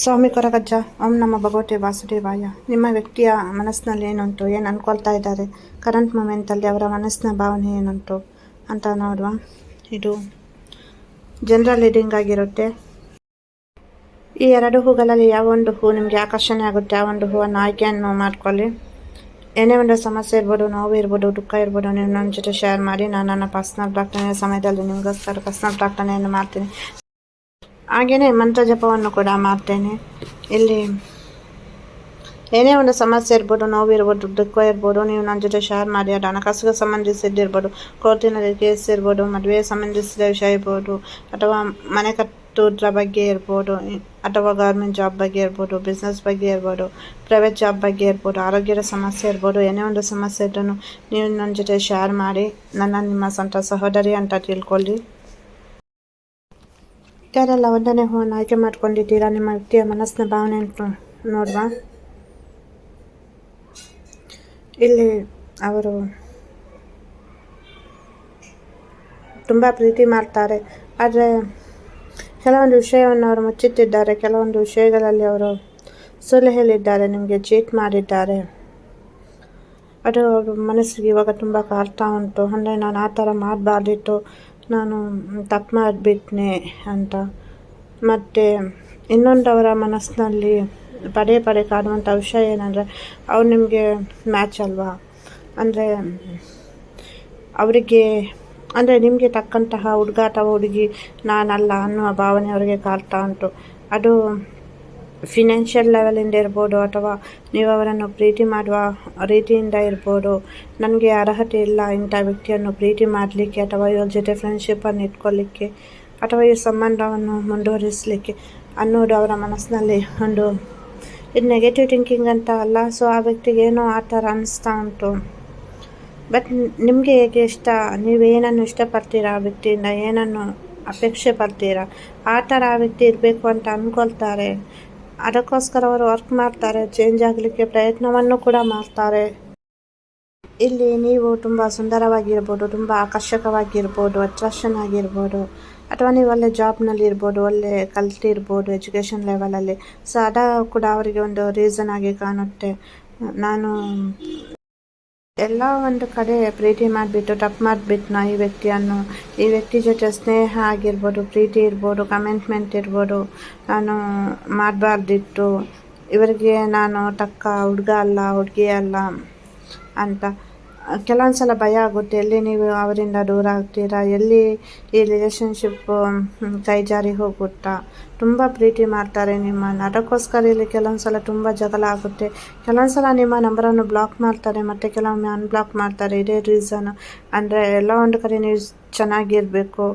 ಸ್ವಾಮಿ ಕೊರಗಜ್ಜ, ಓಂ ನಮ್ಮ ಭಗವತಿ ವಾಸುದೇವಾಯ. ನಿಮ್ಮ ವ್ಯಕ್ತಿಯ ಮನಸ್ಸಿನಲ್ಲಿ ಏನುಂಟು ಏನು ಅನ್ಕೊಳ್ತಾ ಇದ್ದಾರೆ? ಕರೆಂಟ್ ಮೂಮೆಂಟಲ್ಲಿ ಅವರ ಮನಸ್ಸಿನ ಭಾವನೆ ಏನುಂಟು ಅಂತ ನೋಡುವ. ಇದು ಜನರಲ್ ರೀಡಿಂಗ್ ಆಗಿರುತ್ತೆ. ಈ ಎರಡು ಹೂಗಳಲ್ಲಿ ಯಾವ ಒಂದು ಹೂ ನಿಮಗೆ ಆಕರ್ಷಣೆ ಆಗುತ್ತೆ? ಆ ಒಂದು ಹೂವನ್ನು ಆಯ್ಕೆಯನ್ನು ಮಾಡ್ಕೊಳ್ಳಿ. ಏನೇ ಒಂದು ಸಮಸ್ಯೆ ಇರ್ಬೋದು, ನೋವು ಇರ್ಬೋದು, ದುಃಖ ಇರ್ಬೋದು, ನೀವು ನನ್ನ ಜೊತೆ ಶೇರ್ ಮಾಡಿ, ನಾನು ನನ್ನ ಪರ್ಸ್ನಲ್ ಪ್ರಾರ್ಥನೆಯ ಸಮಯದಲ್ಲಿ ನಿಮಗೋಸ್ಕರ ಪರ್ಸ್ನಲ್ ಪ್ರಾರ್ಥನೆಯನ್ನು ಮಾಡ್ತೀನಿ. ಹಾಗೆಯೇ ಮಂತ್ರ ಜಪವನ್ನು ಕೂಡ ಮಾಡ್ತೇನೆ. ಇಲ್ಲಿ ಏನೇ ಒಂದು ಸಮಸ್ಯೆ ಇರ್ಬೋದು ನೋವು ಇರ್ಬೋದು ದುಃಖ ಇರ್ಬೋದು, ನೀವು ನನ್ನ ಜೊತೆ ಶೇರ್ ಮಾಡಿ, ಅದು ಹಣಕಾಸಿಗೆ ಸಂಬಂಧಿಸಿದ್ದಿರ್ಬೋದು ಕೋರ್ಟಿನಲ್ಲಿ ಕೇಸ್ ಇರ್ಬೋದು, ಮದುವೆಗೆ ಸಂಬಂಧಿಸಿದ ವಿಷಯ ಇರ್ಬೋದು, ಅಥವಾ ಮನೆ ಕಟ್ಟೋದ್ರ ಬಗ್ಗೆ ಇರ್ಬೋದು, ಅಥವಾ ಗೌರ್ಮೆಂಟ್ ಜಾಬ್ ಬಗ್ಗೆ ಇರ್ಬೋದು ಬಿಸ್ನೆಸ್ ಬಗ್ಗೆ ಇರ್ಬೋದು ಪ್ರೈವೇಟ್ ಜಾಬ್ ಬಗ್ಗೆ ಇರ್ಬೋದು, ಆರೋಗ್ಯದ ಸಮಸ್ಯೆ ಇರ್ಬೋದು, ಏನೇ ಒಂದು ಸಮಸ್ಯೆ ಇದ್ರೂ ನೀವು ನನ್ನ ಜೊತೆ ಶೇರ್ ಮಾಡಿ, ನನ್ನ ನಿಮ್ಮ ಸ್ವಂತ ಸಹೋದರಿ ಅಂತ ತಿಳ್ಕೊಳ್ಳಿ. ಯಾರೆಲ್ಲ ಒಂದನೇ ಹೂವನ್ನು ಆಯ್ಕೆ ಮಾಡ್ಕೊಂಡಿದ್ದೀರಾ? ನಿಮ್ಮ ವ್ಯಕ್ತಿಯ ಮನಸ್ಸಿನ ಭಾವನೆ ಅಂತ ನೋಡುವ. ಇಲ್ಲಿ ಅವರು ತುಂಬ ಪ್ರೀತಿ ಮಾಡ್ತಾರೆ. ಆದರೆ ಕೆಲವೊಂದು ವಿಷಯವನ್ನು ಅವರು ಮುಚ್ಚುತ್ತಿದ್ದಾರೆ. ಕೆಲವೊಂದು ವಿಷಯಗಳಲ್ಲಿ ಅವರು ಸುಳ್ಳು ಹೇಳಿದ್ದಾರೆ ನಿಮಗೆ ಚೀಟ್ ಮಾಡಿದ್ದಾರೆ. ಅದು ಅವ್ರ ಮನಸ್ಸಿಗೆ ಇವಾಗ ತುಂಬ ಕಾಡ್ತಾ ಉಂಟು. ಅಂದರೆ ನಾನು ಆ ಥರ ಮಾಡಬಾರ್ದಿತ್ತು. ನಾನು ತಪ್ಪು ಮಾಡಿಬಿಟ್ನೆ ಅಂತ. ಮತ್ತು ಇನ್ನೊಂದು ಅವರ ಮನಸ್ಸಿನಲ್ಲಿ ಪದೇ ಪದೇ ಕಾಡುವಂಥ ವಿಷಯ ಏನಂದರೆ, ಅವ್ರು ನಿಮಗೆ ಮ್ಯಾಚ್ ಅಲ್ವಾ? ಅಂದರೆ ಅವರಿಗೆ, ಅಂದರೆ ನಿಮಗೆ ತಕ್ಕಂತಹ ಹುಡುಗ ಅಥವಾ ಹುಡುಗಿ ನಾನಲ್ಲ ಅನ್ನುವ ಭಾವನೆ ಅವರಿಗೆ ಕಾಡ್ತಾ ಉಂಟು. ಅದು ಫಿನಾನ್ಷಿಯಲ್ ಲೆವೆಲಿಂದ ಇರ್ಬೋದು ಅಥವಾ ನೀವು ಅವರನ್ನು ಪ್ರೀತಿ ಮಾಡುವ ರೀತಿಯಿಂದ ಇರ್ಬೋದು. ನನಗೆ ಅರ್ಹತೆ ಇಲ್ಲ ಇಂಥ ವ್ಯಕ್ತಿಯನ್ನು ಪ್ರೀತಿ ಮಾಡಲಿಕ್ಕೆ ಅಥವಾ ಇವ್ರ ಜೊತೆ ಫ್ರೆಂಡ್ಶಿಪ್ಪನ್ನು ಇಟ್ಕೊಳ್ಳಿಕ್ಕೆ ಅಥವಾ ಈ ಸಂಬಂಧವನ್ನು ಮುಂದುವರಿಸಲಿಕ್ಕೆ ಅನ್ನೋದು ಅವರ ಮನಸ್ಸಿನಲ್ಲಿ ಒಂದು ಇದು ನೆಗೆಟಿವ್ ಥಿಂಕಿಂಗ್ ಅಂತ ಅಲ್ಲ. ಸೊ ಆ ವ್ಯಕ್ತಿಗೆ ಏನೋ ಆ ಥರ ಅನ್ನಿಸ್ತಾ ಉಂಟು. ಬಟ್ ನಿಮಗೆ ಹೇಗೆ ಇಷ್ಟ? ನೀವೇನನ್ನು ಇಷ್ಟಪಡ್ತೀರಾ ಆ ವ್ಯಕ್ತಿಯಿಂದ? ಏನನ್ನು ಅಪೇಕ್ಷೆ ಪಡ್ತೀರಾ? ಆ ಥರ ಆ ವ್ಯಕ್ತಿ ಇರಬೇಕು ಅಂತ ಅಂದ್ಕೊಳ್ತಾರೆ ಅದಕ್ಕೋಸ್ಕರ ಅವರು ವರ್ಕ್ ಮಾಡ್ತಾರೆ ಚೇಂಜ್ ಆಗಲಿಕ್ಕೆ ಪ್ರಯತ್ನವನ್ನು ಕೂಡ ಮಾಡ್ತಾರೆ. ಇಲ್ಲಿ ನೀವು ತುಂಬ ಸುಂದರವಾಗಿರ್ಬೋದು, ತುಂಬ ಆಕರ್ಷಕವಾಗಿರ್ಬೋದು ಅಟ್ರಾಕ್ಷನ್ ಆಗಿರ್ಬೋದು ಅಥವಾ ನೀವು ಒಳ್ಳೆ ಜಾಬ್ನಲ್ಲಿ ಇರ್ಬೋದು ಒಳ್ಳೆ ಕಲ್ತಿರ್ಬೋದು ಎಜುಕೇಷನ್ ಲೆವೆಲಲ್ಲಿ ಸೊ ಅದ ಕೂಡ ಅವರಿಗೆ ಒಂದು ರೀಸನ್ ಆಗಿ ಕಾಣುತ್ತೆ. ನಾನು ಎಲ್ಲ ಒಂದು ಕಡೆ ಪ್ರೀತಿ ಮಾಡಿಬಿಟ್ಟು, ತಪ್ಪು ಮಾಡಿಬಿಟ್ಟು ಈ ವ್ಯಕ್ತಿಯನ್ನು, ಈ ವ್ಯಕ್ತಿ ಜೊತೆ ಸ್ನೇಹ ಆಗಿರ್ಬೋದು, ಪ್ರೀತಿ ಇರ್ಬೋದು ಕಮೆಂಟ್ಮೆಂಟ್ ಇರ್ಬೋದು, ನಾನು ಮಾಡಬಾರ್ದಿತ್ತು, ಇವರಿಗೆ ನಾನು ತಕ್ಕ ಹುಡುಗ ಅಲ್ಲ, ಹುಡುಗಿ ಅಲ್ಲ ಅಂತ ಕೆಲವೊಂದು ಸಲ ಭಯ ಆಗುತ್ತೆ. ಎಲ್ಲಿ ನೀವು ಅವರಿಂದ ದೂರ ಆಗ್ತೀರಾ? ಎಲ್ಲಿ ಈ ರಿಲೇಷನ್ಶಿಪ್ ಕೈ ಜಾರಿ ಹೋಗುತ್ತಾ? ತುಂಬ ಪ್ರೀತಿ ಮಾಡ್ತಾರೆ ನಿಮ್ಮನ್ನು. ಅದಕ್ಕೋಸ್ಕರ ಇಲ್ಲಿ ಕೆಲವೊಂದು ಸಲ ತುಂಬ ಜಗಳ ಆಗುತ್ತೆ. ಕೆಲವೊಂದು ಸಲ ನಿಮ್ಮ ನಂಬರನ್ನು ಬ್ಲಾಕ್ ಮಾಡ್ತಾರೆ, ಮತ್ತು ಕೆಲವೊಮ್ಮೆ ಅನ್ಬ್ಲಾಕ್ ಮಾಡ್ತಾರೆ. ಇದೇ ರೀಸನ್ ಅಂದರೆ ಎಲ್ಲ ಒಂದು ಕಡೆ ನೀವು ಚೆನ್ನಾಗಿರಬೇಕು.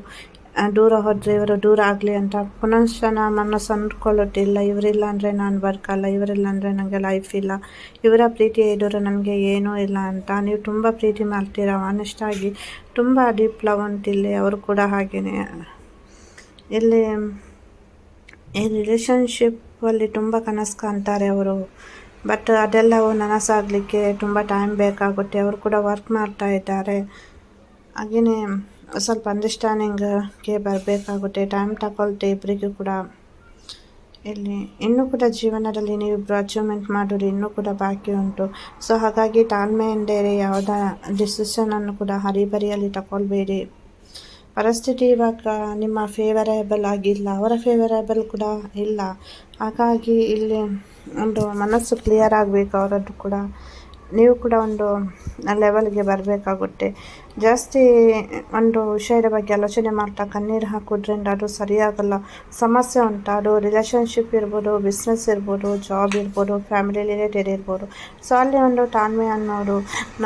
ದೂರ ಹೋದರೆ ಇವರು ದೂರ ಆಗಲಿ ಅಂತ. ಪುನಃ ಮನಸ್ಸು ಅಂದ್ಕೊಳ್ಳೋದಿಲ್ಲ. ಇವರಿಲ್ಲ ಅಂದರೆ ನಾನು ಬರ್ಕಲ್ಲ, ಇವರಿಲ್ಲ ಅಂದರೆ ನನಗೆ ಲೈಫ್ ಇಲ್ಲ. ಇವರ ಪ್ರೀತಿ ಎದುರು ನನಗೆ ಏನೂ ಇಲ್ಲ ಅಂತ. ನೀವು ತುಂಬ ಪ್ರೀತಿ ಮಾಡ್ತೀರಾ ಆನೆಸ್ಟಾಗಿ ತುಂಬ ಡೀಪ್ ಲವ್ ಅಂತಿಲ್ಲಿ ಅವರು ಕೂಡ ಹಾಗೆಯೇ ಇಲ್ಲಿ, ಈ ರಿಲೇಷನ್ಶಿಪ್ಪಲ್ಲಿ ತುಂಬ ಕನಸು ಕಾಣ್ತಾರೆ ಅವರು. ಬಟ್ ಅದೆಲ್ಲವೂ ನನಸಾಗಲಿಕ್ಕೆ ತುಂಬ ಟೈಮ್ ಬೇಕಾಗುತ್ತೆ. ಅವರು ಕೂಡ ವರ್ಕ್ ಮಾಡ್ತಾ ಇದ್ದಾರೆ. ಹಾಗೆಯೇ ಸ್ವಲ್ಪ ಅಂಡರ್ಸ್ಟ್ಯಾಂಡಿಂಗ್ಗೆ ಬರಬೇಕಾಗುತ್ತೆ ಟೈಮ್ ತಗೊಳ್ತೆ ಇಬ್ಬರಿಗೂ ಕೂಡ ಇಲ್ಲಿ ಇನ್ನೂ ಕೂಡ ಜೀವನದಲ್ಲಿ ನೀವು ಅಚೀವ್ಮೆಂಟ್ ಮಾಡೋದು ಇನ್ನೂ ಕೂಡ ಬಾಕಿ ಉಂಟು ಸೊ ಹಾಗಾಗಿ ತಾಳ್ಮೆಯಿಂದ ಯಾವುದೇ ಡಿಸಿಷನನ್ನು ಕೂಡ ಹರಿಬರಿಯಲ್ಲಿ ತಗೊಳ್ಬೇಡಿ ಪರಿಸ್ಥಿತಿ ಇವಾಗ ನಿಮ್ಮ ಫೇವರೇಬಲ್ ಆಗಿಲ್ಲ ಅವರ ಫೇವರೇಬಲ್ ಕೂಡ ಇಲ್ಲ ಹಾಗಾಗಿ ಇಲ್ಲಿ ಒಂದು ಮನಸ್ಸು ಕ್ಲಿಯರ್ ಆಗಬೇಕು ಅವರದ್ದು ಕೂಡ ನೀವು ಕೂಡ ಒಂದು ಲೆವೆಲ್ಗೆ ಬರಬೇಕಾಗುತ್ತೆ. ಜಾಸ್ತಿ ಒಂದು ವಿಷಯದ ಬಗ್ಗೆ ಆಲೋಚನೆ ಮಾಡ್ತಾ ಕಣ್ಣೀರು ಹಾಕೋದ್ರಿಂದ ಅದು ಸರಿಯಾಗಲ್ಲ. ಸಮಸ್ಯೆ ಉಂಟು. ಅದು ರಿಲೇಷನ್ಶಿಪ್ ಇರ್ಬೋದು ಬಿಸ್ನೆಸ್ ಇರ್ಬೋದು ಜಾಬ್ ಇರ್ಬೋದು ಫ್ಯಾಮಿಲಿ ರಿಲೇಟೆಡ್ ಇರ್ಬೋದು. ಸೊ ಅಲ್ಲಿ ಒಂದು ತಾಳ್ಮೆ ಅನ್ನೋರು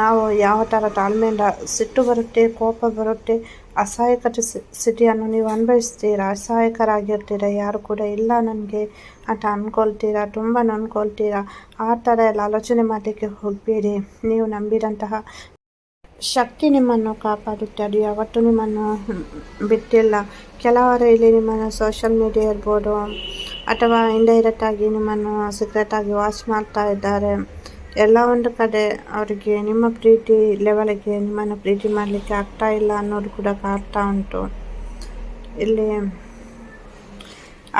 ನಾವು ಯಾವ ಥರ ತಾಳ್ಮೆಯಿಂದ ಸಿಟ್ಟು ಬರುತ್ತೆ, ಕೋಪ ಬರುತ್ತೆ ಅಸಹಾಯಕತೆ ಸ್ಥಿತಿಯನ್ನು ನೀವು ಅನುಭವಿಸ್ತೀರಾ? ಅಸಹಾಯಕರಾಗಿರ್ತೀರ? ಯಾರು ಕೂಡ ಇಲ್ಲ ನನಗೆ. ಅಂತ ಅಂದ್ಕೊಳ್ತೀರಾ ತುಂಬ ನೊಂದ್ಕೊಳ್ತೀರಾ ಆ ಥರ ಎಲ್ಲ ಆಲೋಚನೆ ಮಾಡಲಿಕ್ಕೆ ಹೋಗಬೇಡಿ. ನೀವು ನಂಬಿದಂತಹ ಶಕ್ತಿ ನಿಮ್ಮನ್ನು ಕಾಪಾಡುತ್ತೆ. ಅದು ಯಾವತ್ತೂ ನಿಮ್ಮನ್ನು ಬಿಟ್ಟಿಲ್ಲ. ಕೆಲವರು ಇಲ್ಲಿ ನಿಮ್ಮನ್ನು ಸೋಷಲ್ ಮೀಡಿಯಾ ಇರ್ಬೋದು, ಅಥವಾ ಇಂಡೈರೆಕ್ಟಾಗಿ ನಿಮ್ಮನ್ನು ಸೀಕ್ರೆಟಾಗಿ ವಾಚ್ ಮಾಡ್ತಾ ಇದ್ದಾರೆ. ಎಲ್ಲ ಒಂದು ಕಡೆ ಅವರಿಗೆ ನಿಮ್ಮ ಪ್ರೀತಿ ಲೆವೆಲಿಗೆ ನಿಮ್ಮನ್ನು ಪ್ರೀತಿ ಮಾಡಲಿಕ್ಕೆ ಆಗ್ತಾ ಇಲ್ಲ ಅನ್ನೋದು ಕೂಡ ಕಾಡ್ತಾ ಉಂಟು. ಇಲ್ಲಿ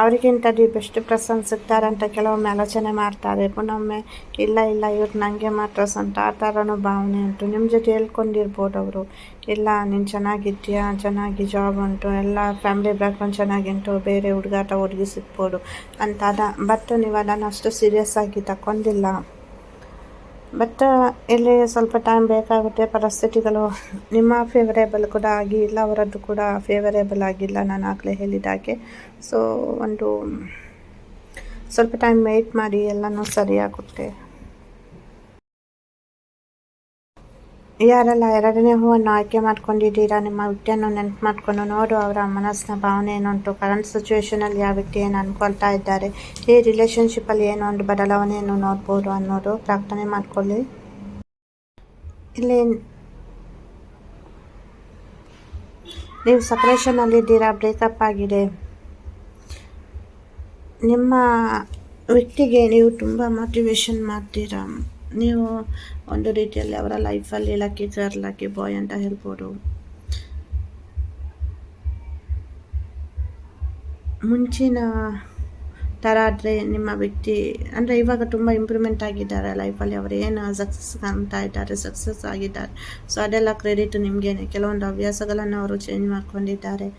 ಅವರಿಗಿಂತ ದಿ ಬೆಸ್ಟ್ ಪ್ರಸನ್ ಸಿಗ್ತಾರೆ ಅಂತ ಕೆಲವೊಮ್ಮೆ ಆಲೋಚನೆ ಮಾಡ್ತಾರೆ. ಪುನೊಮ್ಮೆ, ಇಲ್ಲ ಇಲ್ಲ, ಇವ್ರು ನನಗೆ ಮಾತ್ರ ಸಂತ ಆ ಥರನೂ ಭಾವನೆ ಉಂಟು. ನಿಮ್ಮ ಜೊತೆ ಹೇಳ್ಕೊಂಡಿರ್ಬೋದು ಅವರು. ಇಲ್ಲ, ನೀನು ಚೆನ್ನಾಗಿದ್ದೀಯಾ? ಚೆನ್ನಾಗಿ ಜಾಬ್ ಉಂಟು. ಎಲ್ಲ ಫ್ಯಾಮಿಲಿ ಬ್ಯಾಕ್ಗ್ರೌಂಡ್ ಚೆನ್ನಾಗಿಂಟು ಬೇರೆ ಹುಡುಗಾಟ ಹುಡುಗಿ ಸಿಗ್ಬೋದು ಅಂತ ಅದ. ಬಟ್ ನೀವು ಅದನ್ನು ಅಷ್ಟು ಸೀರಿಯಸ್ ಆಗಿ ತಗೊಂಡಿಲ್ಲ ಬಟ್ ಇಲ್ಲಿ ಸ್ವಲ್ಪ ಟೈಮ್ ಬೇಕಾಗುತ್ತೆ. ಪರಿಸ್ಥಿತಿಗಳು ನಿಮ್ಮ ಫೇವರೇಬಲ್ ಕೂಡ ಆಗಿಲ್ಲ, ಅವರದ್ದು ಕೂಡ ಫೇವರೇಬಲ್ ಆಗಿಲ್ಲ ನಾನು ಆಗಲೇ ಹೇಳಿದಾಗೆ ಸೊ ಒಂದು ಸ್ವಲ್ಪ ಟೈಮ್ ವೆಯ್ಟ್ ಮಾಡಿ ಎಲ್ಲನೂ ಸರಿಯಾಗುತ್ತೆ ಯಾರೆಲ್ಲ, ಎರಡನೇ ಹೂವನ್ನು ಆಯ್ಕೆ ಮಾಡ್ಕೊಂಡಿದ್ದೀರಾ? ನಿಮ್ಮ ವ್ಯಕ್ತಿಯನ್ನು ನೆನಪು ಮಾಡ್ಕೊಂಡು ನೋಡು ಅವರ ಮನಸ್ಸಿನ ಭಾವನೆ ಏನುಂಟು ಕರೆಂಟ್ ಸಿಚುವೇಶನಲ್ಲಿ ಯಾವ ವ್ಯಕ್ತಿ ಏನು ಅಂದ್ಕೊಳ್ತಾ ಇದ್ದಾರೆ? ಈ ರಿಲೇಷನ್ಶಿಪ್ಪಲ್ಲಿ ಏನೋ ಒಂದು ಬದಲಾವಣೆಯನ್ನು ನೋಡ್ಬೋದು ಅನ್ನೋದು ಪ್ರಾರ್ಥನೆ ಮಾಡ್ಕೊಳ್ಳಿ. ಇಲ್ಲಿ ನೀವು ಸಪ್ರೇಷನಲ್ಲಿದ್ದೀರಾ ಬ್ರೇಕಪ್ ಆಗಿದೆ. ನಿಮ್ಮ ವ್ಯಕ್ತಿಗೆ ನೀವು ತುಂಬ ಮೋಟಿವೇಶನ್ ಮಾಡ್ತೀರಾ? ನೀವು ಒಂದು ರೀತಿಯಲ್ಲಿ ಅವರ ಲೈಫಲ್ಲಿ ಲಕ್ಕಿ ಸರ್, ಲಕ್ಕಿ ಬಾಯ್ ಅಂತ ಹೇಳ್ಬೋದು. ಮುಂಚಿನ ಥರ ಆದರೆ ನಿಮ್ಮ ವ್ಯಕ್ತಿ, ಅಂದರೆ ಇವಾಗ ತುಂಬ ಇಂಪ್ರೂವ್ಮೆಂಟ್ ಆಗಿದ್ದಾರೆ ಲೈಫಲ್ಲಿ, ಅವರು ಏನು ಸಕ್ಸಸ್ ಕಾಣ್ತಾ ಇದ್ದಾರೆ ಸಕ್ಸಸ್ ಆಗಿದ್ದಾರೆ. ಸೊ ಅದೆಲ್ಲ ಕ್ರೆಡಿಟ್ ನಿಮಗೇನೆ. ಕೆಲವೊಂದು ಹವ್ಯಾಸಗಳನ್ನು ಅವರು ಚೇಂಜ್ ಮಾಡ್ಕೊಂಡಿದ್ದಾರೆ.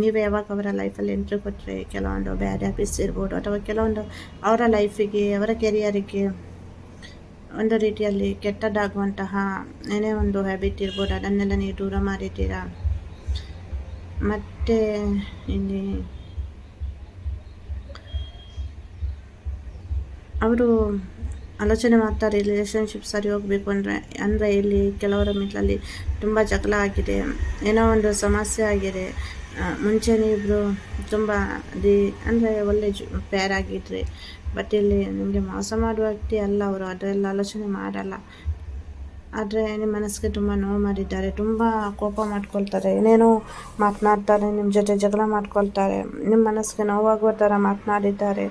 ನೀವು ಯಾವಾಗ ಅವರ ಲೈಫಲ್ಲಿ ಎಂಟ್ರಿ ಕೊಟ್ಟರೆ ಕೆಲವೊಂದು ಬ್ಯಾಡ್ ಹ್ಯಾಬಿಟ್ಸ್ ಇರ್ಬೋದು, ಅಥವಾ ಕೆಲವೊಂದು ಅವರ ಲೈಫಿಗೆ ಅವರ ಕೆರಿಯರಿಗೆ ಒಂದು ರೀತಿಯಲ್ಲಿ ಕೆಟ್ಟದಾಗುವಂತಹ ಏನೇ ಒಂದು ಹ್ಯಾಬಿಟ್ ಇರ್ಬೋದು, ಅದನ್ನೆಲ್ಲ ನೀವು ದೂರ ಮಾಡಿದ್ದೀರಾ? ಮತ್ತು ಇಲ್ಲಿ ಅವರು ಆಲೋಚನೆ ಮಾಡ್ತಾರೆ ರಿಲೇಷನ್ಶಿಪ್ ಸರಿ ಹೋಗಬೇಕು ಅಂದರೆ. ಅಂದರೆ ಇಲ್ಲಿ ಕೆಲವರ ಮಿಟ್ಲಲ್ಲಿ ತುಂಬ ಜಗಳ ಆಗಿದೆ, ಏನೋ ಒಂದು ಸಮಸ್ಯೆ ಆಗಿದೆ. ಮುಂಚೆನೇ ಇಬ್ಬರು ತುಂಬ ದಿ ಅಂದರೆ ಒಳ್ಳೆ ಜು ಪೇರ್ ಆಗಿದ್ರಿ. ಬಟ್ ಇಲ್ಲಿ ನಿಮಗೆ ಮೋಸ ಮಾಡುವ ವ್ಯಕ್ತಿ ಅಲ್ಲ ಅವರು, ಅದರಲ್ಲಿ ಆಲೋಚನೆ ಮಾಡಲ್ಲ. ಆದರೆ ನಿಮ್ಮ ಮನಸ್ಸಿಗೆ ತುಂಬ ನೋವು ಮಾಡಿದ್ದಾರೆ. ತುಂಬ ಕೋಪ ಮಾಡ್ಕೊಳ್ತಾರೆ. ಏನೇನೋ ಮಾತನಾಡ್ತಾರೆ ನಿಮ್ಮ ಜೊತೆ ಜಗಳ ಮಾಡ್ಕೊಳ್ತಾರೆ. ನಿಮ್ಮ ಮನಸ್ಸಿಗೆ ನೋವಾಗುವ ಥರ ಮಾತನಾಡಿದ್ದಾರೆ.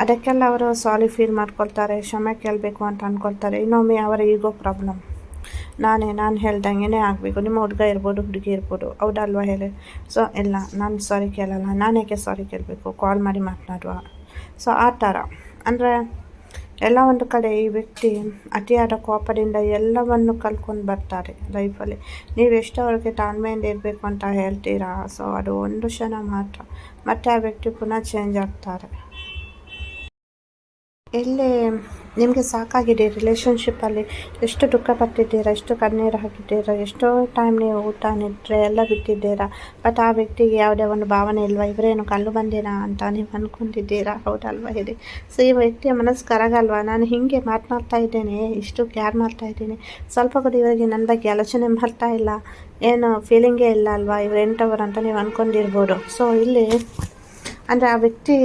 ಅದಕ್ಕೆಲ್ಲ ಅವರು ಸಾಲಿ ಫೀಲ್ ಮಾಡ್ಕೊಳ್ತಾರೆ, ಕ್ಷಮೆ ಕೇಳಬೇಕು ಅಂತ ಅಂದ್ಕೊಳ್ತಾರೆ ಇನ್ನೊಮ್ಮೆ ಅವರ ಈಗೋ ಪ್ರಾಬ್ಲಮ್ ನಾನೇ, ನಾನು ಹೇಳ್ದಂಗೆ ಆಗಬೇಕು. ನಿಮ್ಮ ಹುಡುಗ ಇರ್ಬೋದು, ಹುಡುಗಿ ಇರ್ಬೋದು. ಹೌದಲ್ವಾ ಹೇಳಿ? ಸೊ ಇಲ್ಲ, ನಾನು ಸಾರಿ ಕೇಳಲ್ಲ. ನಾನೇಕೆ ಸಾರಿ ಕೇಳಬೇಕು? ಕಾಲ್ ಮಾಡಿ ಮಾತನಾಡುವ. ಸೊ ಆ ಥರ. ಅಂದರೆ, ಎಲ್ಲ ಒಂದು ಕಡೆ ಈ ವ್ಯಕ್ತಿ ಅತಿಯಾದ ಕೋಪದಿಂದ ಎಲ್ಲವನ್ನು ಕಲ್ಕೊಂಡು ಬರ್ತಾರೆ ಲೈಫಲ್ಲಿ ನೀವು ಎಷ್ಟು ತಾಳ್ಮೆಯಿಂದ ಇರಬೇಕು ಅಂತ ಹೇಳ್ತೀರಾ? ಸೊ ಅದು ಒಂದು ಕ್ಷಣ ಮಾತ್ರ. ಮತ್ತು ಆ ವ್ಯಕ್ತಿ ಪುನಃ ಚೇಂಜ್ ಆಗ್ತಾರೆ. ಎಲ್ಲಿ ನಿಮಗೆ ಸಾಕಾಗಿದೆ ರಿಲೇಷನ್ಶಿಪ್ಪಲ್ಲಿ ಎಷ್ಟು ದುಃಖ ಪಟ್ಟಿದ್ದೀರಾ, ಎಷ್ಟು ಕಣ್ಣೀರು ಹಾಕಿದ್ದೀರಾ, ಎಷ್ಟೋ ಟೈಮ್ ನೀವು ಊಟ ನಿದ್ರೆ ಎಲ್ಲ ಬಿಟ್ಟಿದ್ದೀರಾ ಬಟ್ ಆ ವ್ಯಕ್ತಿಗೆ ಯಾವುದೇ ಒಂದು ಭಾವನೆ ಇಲ್ವಾ? ಇವರೇನು ಕಲ್ಲು ಬಂದಿರಾ ಅಂತ ನೀವು ಅಂದ್ಕೊಂಡಿದ್ದೀರಾ ಹೌದಲ್ವಾ ಹೇಳಿ. ಸೊ ಈ ವ್ಯಕ್ತಿಯ ಮನಸ್ಸು ಕರಗಲ್ವಾ? ನಾನು ಹೀಗೆ ಮಾತನಾಡ್ತಾ ಇದ್ದೇನೆ, ಇಷ್ಟು ಕ್ಯಾರ್ ಮಾಡ್ತಾ ಇದ್ದೀನಿ. ಸ್ವಲ್ಪ ಕೂಡ ಇವರಿಗೆ ನನ್ನ ಬಗ್ಗೆ ಆಲೋಚನೆ ಮಾಡ್ತಾ ಇಲ್ಲ, ಏನು ಫೀಲಿಂಗೇ ಇಲ್ಲ ಅಲ್ವಾ? ಇವ್ರು ಎಂಟವರು ಅಂತ ನೀವು ಅಂದ್ಕೊಂಡಿರ್ಬೋದು ಸೊ ಇಲ್ಲಿ ಅಂದರೆ ಆ ವ್ಯಕ್ತಿ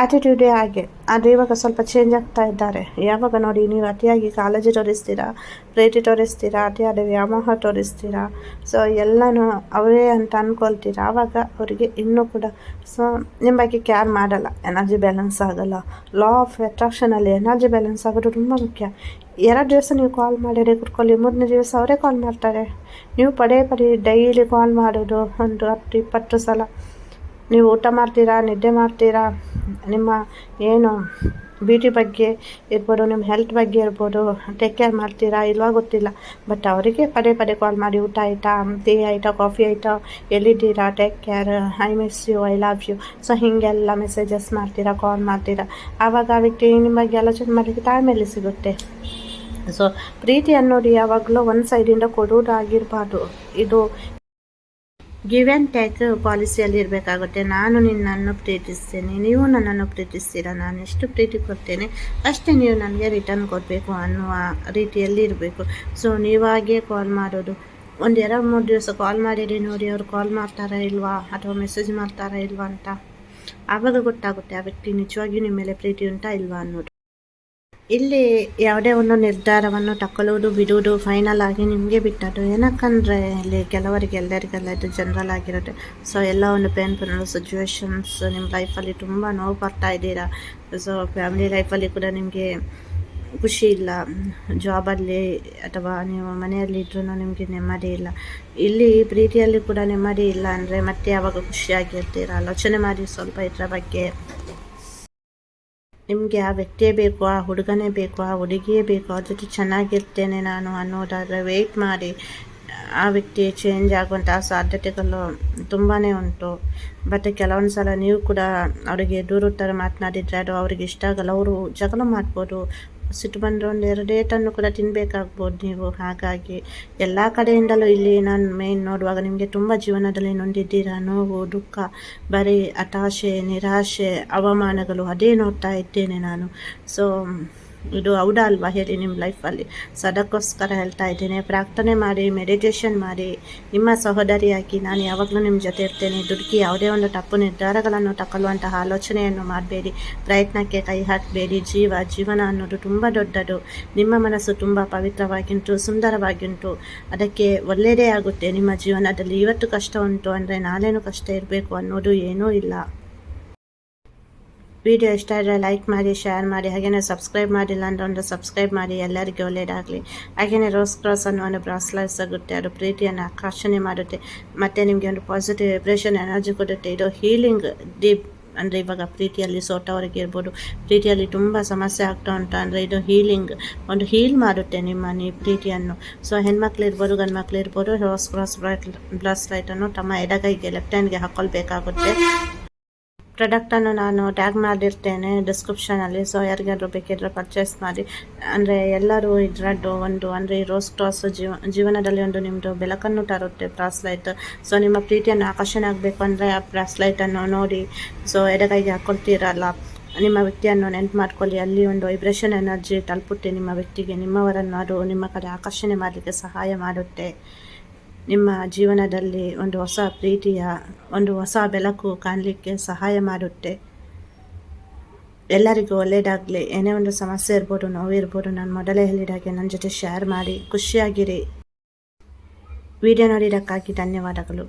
ಆ್ಯಟಿಟ್ಯೂಡೇ ಹಾಗೆ. ಆದರೆ ಇವಾಗ ಸ್ವಲ್ಪ ಚೇಂಜ್ ಆಗ್ತಾ ಇದ್ದಾರೆ. ಯಾವಾಗ ನೋಡಿ ನೀವು ಅತಿಯಾಗಿ ಕಾಳಜಿ ತೋರಿಸ್ತೀರಾ, ಪ್ರೀತಿ ತೋರಿಸ್ತೀರಾ, ಅತಿಯಾದ ವ್ಯಾಮೋಹ ತೋರಿಸ್ತೀರಾ? ಸೊ ಎಲ್ಲನೂ ಅವರೇ ಅಂತ ಅಂದ್ಕೊಳ್ತೀರಾ ಆವಾಗ ಅವರಿಗೆ ಇನ್ನೂ ಕೂಡ ಸೊ ನಿಮ್ಮ ಬಗ್ಗೆ ಕೇರ್ ಮಾಡಲ್ಲ. ಎನರ್ಜಿ ಬ್ಯಾಲೆನ್ಸ್ ಆಗೋಲ್ಲ. ಲಾ ಆಫ್ ಅಟ್ರಾಕ್ಷನಲ್ಲಿ ಎನರ್ಜಿ ಬ್ಯಾಲೆನ್ಸ್ ಆಗೋದು ತುಂಬ ಮುಖ್ಯ. ಎರಡು ದಿವಸ ನೀವು ಕಾಲ್ ಮಾಡಿರಿ ಕುತ್ಕೊಳ್ಳಿ, ಮೂರನೇ ದಿವಸ ಅವರೇ ಕಾಲ್ ಮಾಡ್ತಾರೆ. ನೀವು ಪದೇ ಪದೇ ಡೈಲಿ ಕಾಲ್ ಮಾಡೋದು ಒಂದು ಹತ್ತು, ಇಪ್ಪತ್ತು ಸಲ. ನೀವು ಊಟ ಮಾಡ್ತೀರಾ, ನಿದ್ದೆ ಮಾಡ್ತೀರಾ, ನಿಮ್ಮ ಏನು ಬ್ಯೂಟಿ ಬಗ್ಗೆ ಇರ್ಬೋದು, ನಿಮ್ಮ ಹೆಲ್ತ್ ಬಗ್ಗೆ ಇರ್ಬೋದು ಟೇಕ್ ಕೇರ್ ಮಾಡ್ತೀರಾ ಇಲ್ವಾ ಗೊತ್ತಿಲ್ಲ. ಬಟ್ ಅವರಿಗೆ ಪದೇ ಪದೇ ಕಾಲ್ ಮಾಡಿ, ಊಟ ಆಯಿತಾ, ಟೀ ಆಯಿತಾ ಕಾಫಿ ಆಯಿತಾ, ಎಲ್ಲಿದ್ದೀರಾ take care I miss you I love you so ಹೀಗೆಲ್ಲ ಮೆಸೇಜಸ್ ಮಾಡ್ತೀರಾ ಕಾಲ್ ಮಾಡ್ತೀರಾ. ಆವಾಗ ಆ ವ್ಯಕ್ತಿ ನಿಮ್ಮ ಬಗ್ಗೆ ಆಲೋಚನೆ ಮಾಡಲಿಕ್ಕೆ ಟೈಮ್ ಎಲ್ಲಿ ಸಿಗುತ್ತೆ? ಸೊ ಪ್ರೀತಿ ಅನ್ನೋದು ಯಾವಾಗಲೂ ಒಂದು ಸೈಡಿಂದ ಕೊಡುವುದಾಗಿರಬಾರ್ದು ಇದು ಗಿವ್ ಆ್ಯಂಡ್ ಟೇಕ್ ಪಾಲಿಸಿಯಲ್ಲಿ ಇರಬೇಕಾಗುತ್ತೆ ನಾನು ನಿನ್ನನ್ನು ಪ್ರೀತಿಸ್ತೇನೆ. ನೀವು ನನ್ನನ್ನು ಪ್ರೀತಿಸ್ತೀರ? ನಾನು ಎಷ್ಟು ಪ್ರೀತಿ ಕೊಡ್ತೇನೆ? ಅಷ್ಟೇ ನೀವು ನನಗೆ ರಿಟರ್ನ್ ಕೊಡಬೇಕು ಅನ್ನುವ ರೀತಿಯಲ್ಲಿ ಇರಬೇಕು. ಸೊ ನೀವಾಗಿಯೇ ಕಾಲ್ ಮಾಡೋದು. ಒಂದು ಎರಡು ಮೂರು ದಿವಸ ಕಾಲ್ ಮಾಡಿರಿ ನೋಡಿ, ಅವರು ಕಾಲ್ ಮಾಡ್ತಾರಾ ಇಲ್ವಾ? ಅಥವಾ ಮೆಸೇಜ್ ಮಾಡ್ತಾರಾ ಇಲ್ವಾ ಅಂತ? ಆವಾಗ ಗೊತ್ತಾಗುತ್ತೆ ಆ ವ್ಯಕ್ತಿ ನಿಜವಾಗಿಯೂ ನಿಮ್ಮ ಮೇಲೆ ಪ್ರೀತಿ ಉಂಟಾ ಇಲ್ವಾ ಅನ್ನೋದು. ಇಲ್ಲಿ ಯಾವುದೇ ಒಂದು ನಿರ್ಧಾರವನ್ನು ತಕ್ಕೊಳ್ಳೋದು ಬಿಡುವುದು ಫೈನಲ್ ಆಗಿ ನಿಮಗೆ ಬಿಟ್ಟದ್ದು. ಏನಕ್ಕಂದರೆ ಇಲ್ಲಿ ಕೆಲವರಿಗೆ, ಎಲ್ಲರಿಗೆಲ್ಲ ಇದು ಜನರಲ್ ಆಗಿರುತ್ತೆ. ಸೊ ಎಲ್ಲ ಒಂದು ಪೇನ್ಫುಲ್ ಸಿಚುವೇಶನ್ಸ್ ನಿಮ್ಮ ಲೈಫಲ್ಲಿ ತುಂಬ ನೋವು ಬರ್ತಾ ಇದ್ದೀರಾ? ಸೊ ಫ್ಯಾಮಿಲಿ ಲೈಫಲ್ಲಿ ಕೂಡ ನಿಮಗೆ ಖುಷಿ ಇಲ್ಲ. ಜಾಬಲ್ಲಿ ಅಥವಾ ನೀವು ಮನೆಯಲ್ಲಿ ಇದ್ರೂ ನಿಮಗೆ ನೆಮ್ಮದಿ ಇಲ್ಲ. ಇಲ್ಲಿ ಪ್ರೀತಿಯಲ್ಲಿ ಕೂಡ ನೆಮ್ಮದಿ ಇಲ್ಲ ಅಂದರೆ ಮತ್ತೆ ಯಾವಾಗ ಖುಷಿಯಾಗಿರ್ತೀರಾ ಆಲೋಚನೆ ಮಾಡಿ ಸ್ವಲ್ಪ ಇದರ ಬಗ್ಗೆ. ನಿಮಗೆ ಆ ವ್ಯಕ್ತಿಯೇ ಬೇಕು, ಆ ಹುಡುಗನೇ ಬೇಕು, ಆ ಹುಡುಗಿಯೇ ಬೇಕು ಅವ್ರ ಜೊತೆ ಚೆನ್ನಾಗಿರ್ತೇನೆ ನಾನು ಅನ್ನೋದಾದರೆ ವೆಯ್ಟ್ ಮಾಡಿ. ಆ ವ್ಯಕ್ತಿ ಚೇಂಜ್ ಆಗುವಂಥ ಸಾಧ್ಯತೆಗಳು ತುಂಬಾ ಉಂಟು. ಬಟ್ ಕೆಲವೊಂದು ಸಲ ನೀವು ಕೂಡ ಅವರಿಗೆ ದೂರ ಥರ ಮಾತನಾಡಿದರೆ ಅದು ಅವ್ರಿಗೆ ಇಷ್ಟ ಆಗಲ್ಲ. ಅವರು ಜಗಳ ಮಾಡ್ಬೋದು. ಸಿಟ್ಟು ಬಂದರೆ ಒಂದು ಎರಡು ಏಟನ್ನು ಕೂಡ ತಿನ್ನಬೇಕಾಗ್ಬೋದು ನೀವು. ಹಾಗಾಗಿ ಎಲ್ಲ ಕಡೆಯಿಂದಲೂ ಇಲ್ಲಿ ನಾನು ಮೇನ್ ನೋಡುವಾಗ ನಿಮಗೆ ತುಂಬ ಜೀವನದಲ್ಲಿ ನೊಂದಿದ್ದೀರಾ? ನೋವು, ದುಃಖ, ಬರೀ, ಹತಾಶೆ, ನಿರಾಶೆ, ಅವಮಾನಗಳು, ಅದೇ ನೋಡ್ತಾ ಇದ್ದೇನೆ ನಾನು. ಸೊ ಇದು ಹೌದಾ ಅಲ್ವಾ ಹೇಳಿ ನಿಮ್ಮ ಲೈಫಲ್ಲಿ ಸೊ ಅದಕ್ಕೋಸ್ಕರ ಹೇಳ್ತಾ ಇದ್ದೀನಿ. ಪ್ರಾರ್ಥನೆ ಮಾಡಿ ಮೆಡಿಟೇಷನ್ ಮಾಡಿ. ನಿಮ್ಮ ಸಹೋದರಿಯಾಗಿ ನಾನು ಯಾವಾಗಲೂ ನಿಮ್ಮ ಜೊತೆ ಇರ್ತೇನೆ. ದುಡುಕಿ ಯಾವುದೇ ಒಂದು ತಪ್ಪು ನಿರ್ಧಾರಗಳನ್ನು ತಗೊಳ್ಳುವಂತಹ ಆಲೋಚನೆಯನ್ನು ಮಾಡಬೇಡಿ. ಪ್ರಯತ್ನಕ್ಕೆ ಕೈ ಹಾಕಬೇಡಿ. ಜೀವ, ಜೀವನ ಅನ್ನೋದು ತುಂಬ ದೊಡ್ಡದು. ನಿಮ್ಮ ಮನಸ್ಸು ತುಂಬ ಪವಿತ್ರವಾಗಿಂಟು, ಸುಂದರವಾಗಿಂಟು. ಅದಕ್ಕೆ ಒಳ್ಳೆಯದೇ ಆಗುತ್ತೆ ನಿಮ್ಮ ಜೀವನದಲ್ಲಿ. ಇವತ್ತು ಕಷ್ಟ ಉಂಟು ಅಂದರೆ ನಾಳೆನೂ ಕಷ್ಟ ಇರಬೇಕು ಅನ್ನೋದು ಏನೂ ಇಲ್ಲ. ವಿಡಿಯೋ ಇಷ್ಟ ಆದರೆ ಲೈಕ್ ಮಾಡಿ ಶೇರ್ ಮಾಡಿ ಹಾಗೆಯೇ ಸಬ್ಸ್ಕ್ರೈಬ್ ಮಾಡಿಲ್ಲ ಅಂದರೆ ಒಂದು ಸಬ್ಸ್ಕ್ರೈಬ್ ಮಾಡಿ, ಎಲ್ಲರಿಗೂ ಒಳ್ಳೆಯದಾಗಲಿ ಹಾಗೆಯೇ ರೋಸ್ ಕ್ರಾಸ್ ಅನ್ನೋ ಒಂದು ಬ್ರಾಸ್ಲೈಸ್ ಆಗುತ್ತೆ, ಅದು ಪ್ರೀತಿಯನ್ನು ಆಕರ್ಷಣೆ ಮಾಡುತ್ತೆ, ಮತ್ತು ನಿಮಗೆ ಒಂದು ಪಾಸಿಟಿವ್ ವೈಬ್ರೇಷನ್ ಎನರ್ಜಿ ಕೊಡುತ್ತೆ. ಇದು ಹೀಲಿಂಗ್ ಡೀಪ್ ಅಂದರೆ ಇವಾಗ ಪ್ರೀತಿಯಲ್ಲಿ ಸೋಟವರಿಗೆ ಇರ್ಬೋದು. ಪ್ರೀತಿಯಲ್ಲಿ ತುಂಬ ಸಮಸ್ಯೆ ಆಗ್ತಾ ಉಂಟು ಅಂದರೆ ಇದು ಹೀಲಿಂಗ್ ಒಂದು ಹೀಲ್ ಮಾಡುತ್ತೆ ನಿಮ್ಮ ನೀ ಪ್ರೀತಿಯನ್ನು. ಸೊ ಹೆಣ್ಮಕ್ಳು ಇರ್ಬೋದು ಗಂಡು ಮಕ್ಳು ಇರ್ಬೋದು ರೋಸ್ ಕ್ರಾಸ್ ಬ್ರೈಟ್ ಲೈಟನ್ನು ತಮ್ಮ ಎಡಗೈಗೆ ಲೆಫ್ಟ್ ಹ್ಯಾಂಡ್ಗೆ ಹಾಕ್ಕೊಳ್ಬೇಕಾಗುತ್ತೆ ಪ್ರಾಡಕ್ಟನ್ನು ನಾನು ಟ್ಯಾಗ್ ಮಾಡಿರ್ತೇನೆ ಡಿಸ್ಕ್ರಿಪ್ಷನಲ್ಲಿ ಸೊ ಯಾರಿಗಾದ್ರೂ ಬೇಕಿದ್ರೆ ಪರ್ಚೇಸ್ ಮಾಡಿ. ಅಂದರೆ ಎಲ್ಲರೂ ಇದರದ್ದು ಒಂದು, ಅಂದರೆ ಈ ರೋಸ್ ಕ್ರಾಸ್ ಜೀವ, ಜೀವನದಲ್ಲಿ ಒಂದು ನಿಮ್ಮದು ಬೆಳಕನ್ನು ತರುತ್ತೆ ಬ್ರಾಸ್ಲೈಟ್ ಸೊ ನಿಮ್ಮ ಪ್ರೀತಿಯನ್ನು ಆಕರ್ಷಣೆ ಆಗಬೇಕು ಅಂದರೆ ಆ ಬ್ರಾಸ್ಲೈಟನ್ನು ನೋಡಿ. ಸೊ ಎಡಗೈಗೆ ಹಾಕ್ಕೊಳ್ತೀರಲ್ಲ ನಿಮ್ಮ ವ್ಯಕ್ತಿಯನ್ನು ನೆನ್ಪು ಮಾಡ್ಕೊಳ್ಳಿ. ಅಲ್ಲಿ ಒಂದು ವೈಬ್ರೇಷನ್ ಎನರ್ಜಿ ತಲುಪುತ್ತೆ ನಿಮ್ಮ ವ್ಯಕ್ತಿಗೆ. ನಿಮ್ಮವರನ್ನು ಅದು ನಿಮ್ಮ ಕಡೆ ಆಕರ್ಷಣೆ ಮಾಡಲಿಕ್ಕೆ ಸಹಾಯ ಮಾಡುತ್ತೆ. ನಿಮ್ಮ ಜೀವನದಲ್ಲಿ ಒಂದು ಹೊಸ ಪ್ರೀತಿಯ, ಒಂದು ಹೊಸ ಬೆಳಕು ಕಾಣಲಿಕ್ಕೆ ಸಹಾಯ ಮಾಡುತ್ತೆ. ಎಲ್ಲರಿಗೂ ಒಳ್ಳೆಯದಾಗಲಿ ಏನೇ ಒಂದು ಸಮಸ್ಯೆ ಇರ್ಬೋದು ನೋವಿರ್ಬೋದು ನಾನು ಮೊದಲೇ ಹೇಳಿದಾಗೆ ನನ್ನ ಜೊತೆ ಶೇರ್ ಮಾಡಿ, ಖುಷಿಯಾಗಿರಿ. ವಿಡಿಯೋ ನೋಡಿದ್ದಕ್ಕಾಗಿ ಧನ್ಯವಾದಗಳು.